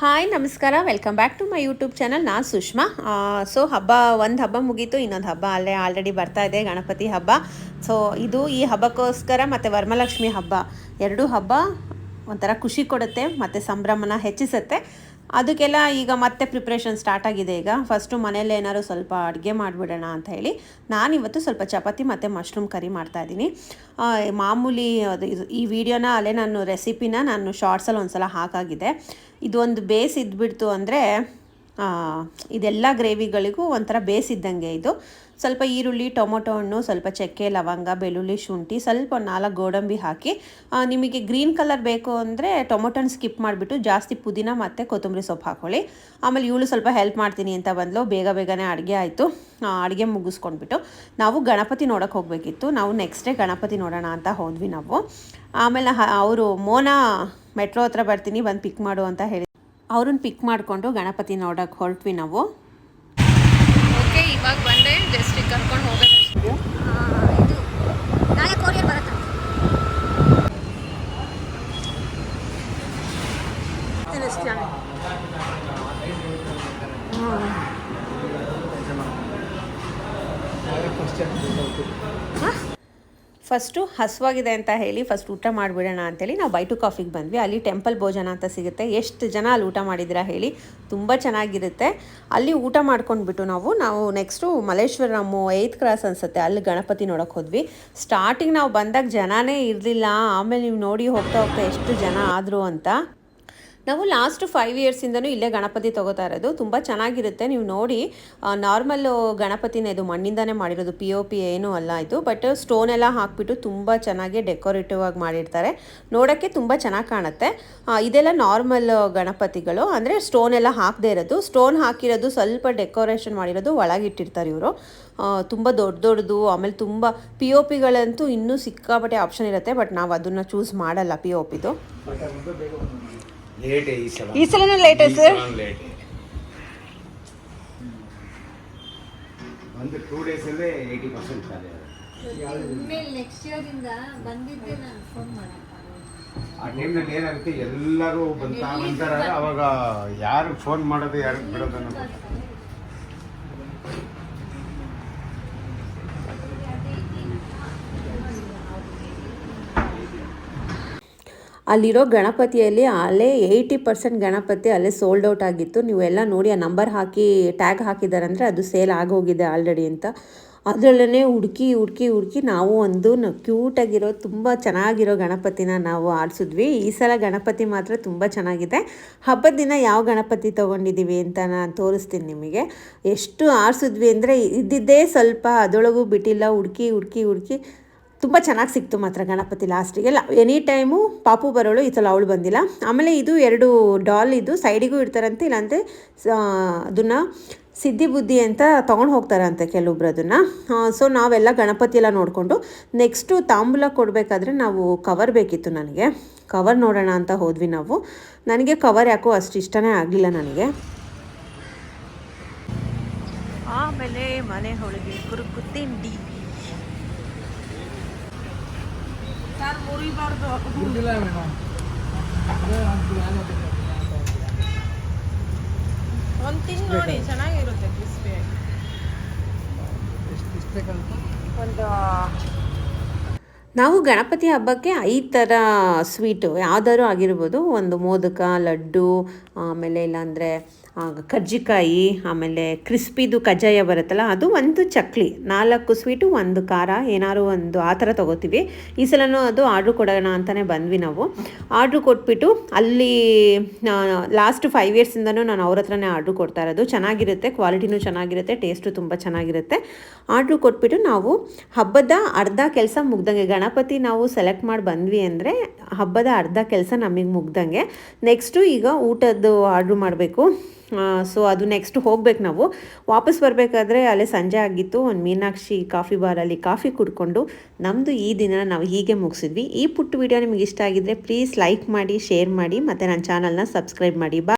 Hi, ನಮಸ್ಕಾರ. Welcome back to my YouTube channel ನಾನು Sushma. So ಹಬ್ಬ, ಒಂದು ಹಬ್ಬ ಮುಗೀತು, ಇನ್ನೊಂದು ಹಬ್ಬ ಅಲ್ಲೇ ಆಲ್ರೆಡಿ ಬರ್ತಾ ಇದೆ, ಗಣಪತಿ ಹಬ್ಬ. ಸೊ ಇದು ಈ ಹಬ್ಬಕ್ಕೋಸ್ಕರ ಮತ್ತು ವರಮಲಕ್ಷ್ಮಿ ಹಬ್ಬ. ಎರಡೂ ಹಬ್ಬ ಒಂಥರ ಖುಷಿ ಕೊಡುತ್ತೆ, ಮತ್ತು ಸಂಭ್ರಮನ ಹೆಚ್ಚಿಸುತ್ತೆ. ಅದಕ್ಕೆಲ್ಲ ಈಗ ಮತ್ತೆ ಪ್ರಿಪ್ರೇಷನ್ ಸ್ಟಾರ್ಟ್ ಆಗಿದೆ ಈಗ. ಫಸ್ಟು ಮನೇಲಿ ಏನಾದ್ರು ಸ್ವಲ್ಪ ಅಡುಗೆ ಮಾಡಿಬಿಡೋಣ ಅಂತ ಹೇಳಿ ನಾನಿವತ್ತು ಸ್ವಲ್ಪ ಚಪಾತಿ ಮತ್ತು ಮಶ್ರೂಮ್ ಕರಿ ಮಾಡ್ತಾ ಇದ್ದೀನಿ. ಮಾಮೂಲಿ ಅದು ಇದು, ಈ ವಿಡಿಯೋನ ಅಲ್ಲೇ ನಾನು ರೆಸಿಪಿನ ನಾನು ಶಾರ್ಟ್ಸಲ್ಲಿ ಒಂದು ಸಲ ಹಾಕಾಗಿದೆ. ಇದೊಂದು ಬೇಸ್ ಇದ್ಬಿಡ್ತು ಅಂದರೆ ಇದೆಲ್ಲ ಗ್ರೇವಿಗಳಿಗೂ ಒಂಥರ ಬೇಸಿದ್ದಂಗೆ ಇದು. ಸ್ವಲ್ಪ ಈರುಳ್ಳಿ, ಟೊಮೊಟೊ ಹಣ್ಣು, ಸ್ವಲ್ಪ ಚಕ್ಕೆ, ಲವಂಗ, ಬೆಳ್ಳುಳ್ಳಿ, ಶುಂಠಿ, ಸ್ವಲ್ಪ ನಾಲ್ಕು ಗೋಡಂಬಿ ಹಾಕಿ ನಿಮಗೆ ಗ್ರೀನ್ ಕಲರ್ ಬೇಕು ಅಂದರೆ ಟೊಮೊಟೊನ ಸ್ಕಿಪ್ ಮಾಡಿಬಿಟ್ಟು ಜಾಸ್ತಿ ಪುದೀನ ಮತ್ತು ಕೊತ್ತಂಬರಿ ಸೊಪ್ಪು ಹಾಕೊಳ್ಳಿ. ಆಮೇಲೆ ಇವಳು ಸ್ವಲ್ಪ ಹೆಲ್ಪ್ ಮಾಡ್ತೀನಿ ಅಂತ ಬಂದಲು. ಬೇಗ ಬೇಗನೆ ಅಡುಗೆ ಆಯಿತು. ಅಡುಗೆ ಮುಗಿಸ್ಕೊಂಡ್ಬಿಟ್ಟು ನಾವು ಗಣಪತಿ ನೋಡೋಕೆ ಹೋಗಬೇಕಿತ್ತು. ನಾವು ನೆಕ್ಸ್ಟ್ ಡೇ ಗಣಪತಿ ನೋಡೋಣ ಅಂತ ಹೋದ್ವಿ ನಾವು. ಆಮೇಲೆ ಅವರು ಮೋನಾ ಮೆಟ್ರೋ ಹತ್ರ ಬರ್ತೀನಿ, ಬಂದು ಪಿಕ್ ಮಾಡು ಅಂತ ಹೇಳಿ ಅವ್ರನ್ನ ಪಿಕ್ ಮಾಡಿಕೊಂಡು ಗಣಪತಿ ನೋಡಕ್ಕೆ ಹೊರಟ್ವಿ ನಾವು. ಓಕೆ ಇವಾಗ ಬಂದೆ ಜಸ್ಟ್ ಕರ್ಕೊಂಡು ಹೋಗೋದು ಇದು ನಾಳೆ ಕೊರಿಯರ್ ಬರುತ್ತೆ? ಫಸ್ಟು ಹಸುವಾಗಿದೆ ಅಂತ ಹೇಳಿ ಫಸ್ಟ್ ಊಟ ಮಾಡಿಬಿಡೋಣ ಅಂತೇಳಿ ನಾವು ಬೈಟು ಕಾಫಿಗೆ ಬಂದ್ವಿ. ಅಲ್ಲಿ ಟೆಂಪಲ್ ಭೋಜನ ಅಂತ ಸಿಗುತ್ತೆ. ಎಷ್ಟು ಜನ ಅಲ್ಲಿ ಊಟ ಮಾಡಿದ್ದೀರಾ ಹೇಳಿ ತುಂಬ ಚೆನ್ನಾಗಿರುತ್ತೆ. ಅಲ್ಲಿ ಊಟ ಮಾಡ್ಕೊಂಡ್ಬಿಟ್ಟು ನಾವು ನಾವು ನೆಕ್ಸ್ಟು ಮಲ್ಲೇಶ್ವರಮ್ಮು ಏಯ್ತ್ ಕ್ರಾಸ್ ಅನ್ಸುತ್ತೆ. ಅಲ್ಲಿ ಗಣಪತಿ ನೋಡೋಕೆ ಹೋದ್ವಿ. ಸ್ಟಾರ್ಟಿಂಗ್ ನಾವು ಬಂದಾಗ ಜನನೇ ಇರಲಿಲ್ಲ. ಆಮೇಲೆ ನೀವು ನೋಡಿ ಹೋಗ್ತಾ ಹೋಗ್ತಾ ಎಷ್ಟು ಜನ ಆದರು ಅಂತ. ನಾವು ಲಾಸ್ಟ್ ಫೈವ್ ಇಯರ್ಸಿಂದನೂ ಇಲ್ಲೇ ಗಣಪತಿ ತಗೋತಾ ಇರೋದು. ತುಂಬ ಚೆನ್ನಾಗಿರುತ್ತೆ. ನೀವು ನೋಡಿ ನಾರ್ಮಲ್ ಗಣಪತಿನ ಇದು ಮಣ್ಣಿಂದನೇ ಮಾಡಿರೋದು. ಪಿ ಒ ಪಿ ಏನೂ ಅಲ್ಲ ಇದು. ಬಟ್ ಸ್ಟೋನ್ ಎಲ್ಲ ಹಾಕಿಬಿಟ್ಟು ತುಂಬ ಚೆನ್ನಾಗಿ ಡೆಕೋರೇಟಿವ್ ಆಗಿ ಮಾಡಿರ್ತಾರೆ. ನೋಡೋಕ್ಕೆ ತುಂಬ ಚೆನ್ನಾಗಿ ಕಾಣುತ್ತೆ. ಇದೆಲ್ಲ ನಾರ್ಮಲ್ ಗಣಪತಿಗಳು. ಅಂದರೆ ಸ್ಟೋನ್ ಎಲ್ಲ ಹಾಕದೇ ಇರೋದು. ಸ್ಟೋನ್ ಹಾಕಿರೋದು ಸ್ವಲ್ಪ ಡೆಕೋರೇಷನ್ ಮಾಡಿರೋದು ಒಳಗಿಟ್ಟಿರ್ತಾರೆ ಇವರು. ತುಂಬ ದೊಡ್ಡ ದೊಡ್ಡದು, ಆಮೇಲೆ ತುಂಬ ಪಿ ಒ ಪಿಗಳಂತೂ ಇನ್ನೂ ಸಿಕ್ಕಾಪಟ್ಟೆ ಆಪ್ಷನ್ ಇರುತ್ತೆ. ಬಟ್ ನಾವು ಅದನ್ನು ಚೂಸ್ ಮಾಡಲ್ಲ ಪಿ ಒ ಪಿದು ಲೇಟ್ ಈ ಸಲ. ಈ ಸಲನೂ ಲೇಟ್ ಸರ್ ಲೇಟ್ ಒಂದು ಟೂ ಡೇಸಲ್ಲೇ ಏಯ್ಟಿ ಪರ್ಸೆಂಟ್ ಖಾಲಿ. ನೆಕ್ಸ್ಟ್ ಇಯರಿಂದ ಬಂದಿದ್ದೆ ನಾನು ಫೋನ್ ಮಾಡಿ ಆ ಟೈಮ್ನಲ್ಲಿ ಏನಾಗುತ್ತೆ? ಎಲ್ಲರೂ ಬಂತ ಬಂತಾರೆ ಅವಾಗ ಯಾರು ಫೋನ್ ಮಾಡೋದು ಯಾರು ಬಿಡೋದನ್ನು ಗೊತ್ತಿಲ್ಲ. ಅಲ್ಲಿರೋ ಗಣಪತಿಯಲ್ಲಿ ಅಲ್ಲೇ ಏಯ್ಟಿ ಪರ್ಸೆಂಟ್ ಗಣಪತಿ ಅಲ್ಲೇ ಸೋಲ್ಡ್ ಔಟ್ ಆಗಿತ್ತು. ನೀವೆಲ್ಲ ನೋಡಿ ಆ ನಂಬರ್ ಹಾಕಿ ಟ್ಯಾಗ್ ಹಾಕಿದಾರಂದರೆ ಅದು ಸೇಲ್ ಆಗೋಗಿದೆ ಆಲ್ರೆಡಿ ಅಂತ. ಅದರಲ್ಲೇ ಹುಡುಕಿ ಹುಡುಕಿ ಹುಡುಕಿ ನಾವು ಒಂದು ಕ್ಯೂಟಾಗಿರೋ ತುಂಬ ಚೆನ್ನಾಗಿರೋ ಗಣಪತಿನ ನಾವು ಆರಿಸಿದ್ವಿ. ಈ ಸಲ ಗಣಪತಿ ಮಾತ್ರ ತುಂಬ ಚೆನ್ನಾಗಿದೆ. ಹಬ್ಬದ ದಿನ ಯಾವ ಗಣಪತಿ ತೊಗೊಂಡಿದ್ದೀವಿ ಅಂತ ನಾನು ತೋರಿಸ್ತೀನಿ ನಿಮಗೆ. ಎಷ್ಟು ಆರಿಸಿದ್ವಿ ಅಂದರೆ ಇದ್ದಿದ್ದೇ ಸ್ವಲ್ಪ ಅದೊಳಗೂ ಬಿಟ್ಟಿಲ್ಲ. ಹುಡುಕಿ ಹುಡುಕಿ ಹುಡುಕಿ. ತುಂಬ ಚೆನ್ನಾಗಿ ಸಿಕ್ತು ಮಾತ್ರ ಗಣಪತಿ ಲಾಸ್ಟಿಗೆ ಲ ಎನಿ ಟೈಮು ಪಾಪು ಬರೋಳು ಈ ಸಲ ಅವಳು ಬಂದಿಲ್ಲ. ಆಮೇಲೆ ಇದು ಎರಡು ಡಾಲ್ ಇದು ಸೈಡಿಗೂ ಇಡ್ತಾರಂತೆ, ಇಲ್ಲಾಂದರೆ ಅದನ್ನು ಸಿದ್ಧಿ ಬುದ್ಧಿ ಅಂತ ತೊಗೊಂಡು ಹೋಗ್ತಾರಂತೆ ಕೆಲವೊಬ್ರು ಅದನ್ನು. ಸೊ ನಾವೆಲ್ಲ ಗಣಪತಿ ಎಲ್ಲ ನೋಡಿಕೊಂಡು ನೆಕ್ಸ್ಟು ತಾಂಬೂಲ ಕೊಡಬೇಕಾದ್ರೆ ನಾವು ಕವರ್ ಬೇಕಿತ್ತು ನನಗೆ. ಕವರ್ ನೋಡೋಣ ಅಂತ ಹೋದ್ವಿ ನಾವು. ನನಗೆ ಕವರ್ ಯಾಕೋ ಅಷ್ಟು ಇಷ್ಟನೇ ಆಗಲಿಲ್ಲ ನನಗೆ. ಆಮೇಲೆ ಮನೆ ಹೋಳಿಗೆ ಕುರುಕು ತಿಂಡಿ ಒಂದು ತಿಂಗ್ ನೋಡಿ ಚೆನ್ನಾಗಿರುತ್ತೆ ಅಂತ ಒಂದು ನಾವು ಗಣಪತಿ ಹಬ್ಬಕ್ಕೆ ಐದು ಥರ ಸ್ವೀಟು ಯಾವ್ದಾದ್ರು ಆಗಿರ್ಬೋದು. ಒಂದು ಮೋದಕ, ಲಡ್ಡು, ಆಮೇಲೆ ಇಲ್ಲಾಂದರೆ ಕರ್ಜಿಕಾಯಿ, ಆಮೇಲೆ ಕ್ರಿಸ್ಪಿದು ಕಜ್ಜಾಯ ಬರುತ್ತಲ್ಲ, ಅದು ಒಂದು ಚಕ್ಲಿ. ನಾಲ್ಕು ಸ್ವೀಟು ಒಂದು ಖಾರ, ಏನಾದ್ರು ಒಂದು ಆ ಥರ ತೊಗೋತೀವಿ. ಈ ಸಲನೂ ಅದು ಆರ್ಡ್ರ್ ಕೊಡೋಣ ಅಂತಲೇ ಬಂದ್ವಿ ನಾವು. ಆರ್ಡ್ರ್ ಕೊಟ್ಬಿಟ್ಟು ಅಲ್ಲಿ ಲಾಸ್ಟ್ ಫೈವ್ ಇಯರ್ಸಿಂದನೂ ನಾನು ಅವ್ರ ಹತ್ರನೇ ಆರ್ಡ್ರ್ ಕೊಡ್ತಾ ಇರೋದು. ಚೆನ್ನಾಗಿರುತ್ತೆ ಕ್ವಾಲಿಟಿನೂ ಚೆನ್ನಾಗಿರುತ್ತೆ ಟೇಸ್ಟು ತುಂಬ ಚೆನ್ನಾಗಿರುತ್ತೆ. ಆರ್ಡ್ರ್ ಕೊಟ್ಬಿಟ್ಟು ನಾವು ಹಬ್ಬದ ಅರ್ಧ ಕೆಲಸ ಮುಗ್ದಂಗೆ ಗಣಪತಿ ನಾವು ಸೆಲೆಕ್ಟ್ ಮಾಡಿ ಬಂದ್ವಿ ಅಂದರೆ ಹಬ್ಬದ ಅರ್ಧ ಕೆಲಸ ನಮಗೆ ಮುಗ್ದಂಗೆ. ನೆಕ್ಸ್ಟು ಈಗ ಊಟದ್ದು ಆರ್ಡ್ರ್ ಮಾಡಬೇಕು. ಸೊ ಅದು ನೆಕ್ಸ್ಟ್ ಹೋಗ್ಬೇಕು ನಾವು. ವಾಪಸ್ ಬರಬೇಕಾದ್ರೆ ಅಲ್ಲೇ ಸಂಜೆ ಆಗಿತ್ತು. ಒಂದು ಮೀನಾಕ್ಷಿ ಕಾಫಿ ಬಾರಲ್ಲಿ ಕಾಫಿ ಕುಡ್ಕೊಂಡು ನಮ್ಮದು ಈ ದಿನ ನಾವು ಹೀಗೆ ಮುಗಿಸಿದ್ವಿ. ಈ ಪುಟ್ಟ ವಿಡಿಯೋ ನಿಮಗೆ ಇಷ್ಟ ಆಗಿದ್ರೆ ಪ್ಲೀಸ್ ಲೈಕ್ ಮಾಡಿ ಶೇರ್ ಮಾಡಿ, ಮತ್ತು ನನ್ನ ಚಾನಲ್ನ ಸಬ್ಸ್ಕ್ರೈಬ್ ಮಾಡಿ. ಬಾ